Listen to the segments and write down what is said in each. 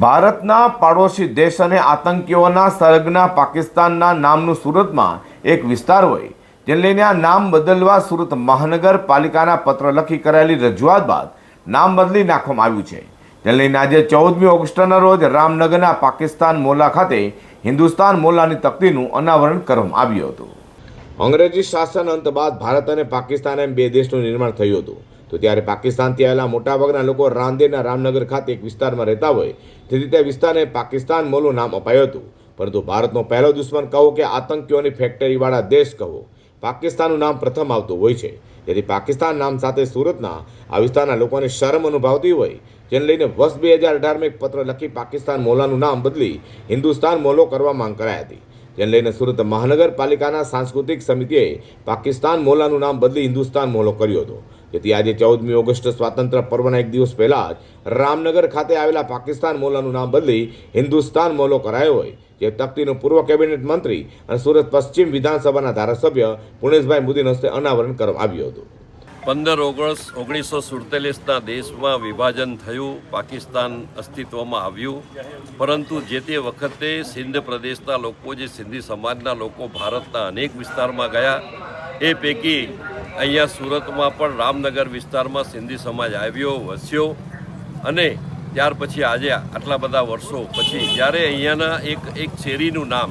ભારતના પાડોશી દેશ અને આતંકીઓના સરગના પાકિસ્તાનના નામનું સુરતમાં એક વિસ્તાર હોય. જેને લઈને આ નામ બદલવા સુરત મહાનગરપાલિકાના પત્ર લખી કરાયેલી રજૂઆત બાદ નામ બદલી નાખવામાં આવ્યું છે. જેને લઈને આજે ચૌદમી ઓગસ્ટના રોજ રામનગરના પાકિસ્તાન મોલા ખાતે હિન્દુસ્તાન મોલાની તકતીનું અનાવરણ કરવામાં આવ્યું હતું. અંગ્રેજી શાસન અંત બાદ ભારત અને પાકિસ્તાન એમ બે દેશનું નિર્માણ થયું હતું. તો ત્યારે પાકિસ્તાનથી આવેલા મોટાભાગના લોકો રાંદેરના રામનગર ખાતે એક વિસ્તારમાં રહેતા હોય. તેથી તે વિસ્તારને પાકિસ્તાન મોલું નામ અપાયું હતું. પરંતુ ભારતનો પહેલો દુશ્મન કહો કે આતંકીઓની ફેક્ટરીવાળા દેશ કહો. પાકિસ્તાનનું નામ પ્રથમ આવતું હોય છે. તેથી પાકિસ્તાન નામ સાથે સુરતના આ વિસ્તારના લોકોને શરમ અનુભવતી હોય. જેને લઈને વર્ષ બે હજાર અઢારમાં એક પત્ર લખી પાકિસ્તાન મોલાનું નામ બદલી હિન્દુસ્તાન મોલો કરવા માંગ કરાઈ હતી. જેને લઈને સુરત મહાનગરપાલિકાના સાંસ્કૃતિક સમિતિએ પાકિસ્તાન મોલાનું નામ બદલી હિન્દુસ્તાન મોલો કર્યો હતો. જેથી આજે ચૌદમી ઓગસ્ટ સ્વાતંત્ર્ય પર્વના એક દિવસ પહેલા જ રામનગર ખાતે આવેલા પાકિસ્તાન મોલાનું નામ બદલી હિન્દુસ્તાન મોલો કરાયો હોય. જે તકતીનું પૂર્વ કેબિનેટ મંત્રી અને સુરત પશ્ચિમ વિધાનસભાના ધારાસભ્ય પુણેશભાઈ મોદીના હસ્તે અનાવરણ કરવામાં આવ્યું હતું. પંદર ઓગસ્ટ ઓગણીસો સુડતાલીસના દેશમાં વિભાજન થયું, પાકિસ્તાન અસ્તિત્વમાં આવ્યું. પરંતુ જે તે વખતે સિંધ પ્રદેશના લોકો, જે સિંધી સમાજના લોકો ભારતના અનેક વિસ્તારમાં ગયા, એ પૈકી અહીંયા સુરતમાં પણ રામનગર વિસ્તારમાં સિંધી સમાજ આવ્યો, વસ્યો. અને ત્યાર પછી આજે આટલા બધા વર્ષો પછી, જ્યારે અહીંયાના એક એક શેરીનું નામ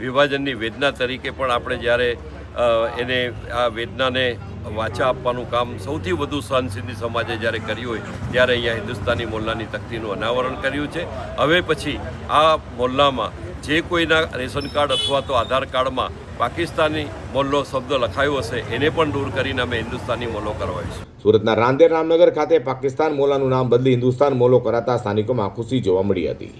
વિભાજનની વેદના તરીકે પણ આપણે જ્યારે એને આ વેદનાને વાચા આપવાનું કામ સૌથી વધુ સહન સિંધી સમાજે જ્યારે કર્યું હોય, ત્યારે અહીંયા હિન્દુસ્તાની મોલ્લાની તકતીનું અનાવરણ કર્યું છે. હવે પછી આ મોલ્લામાં જે કોઈના રેશન કાર્ડ અથવા તો આધાર કાર્ડમાં પાકિસ્તાની મોલ્લો શબ્દ લખાયો હશે, એને પણ દૂર કરીને અમે હિન્દુસ્તાની મોલ્લો કરવાઈશું. સુરતના રાંદેર રામનગર ખાતે પાકિસ્તાન મોલાનું નામ બદલી હિન્દુસ્તાન મોલો કરાતા સ્થાનિકોમાં ખુશી જોવા મળી હતી.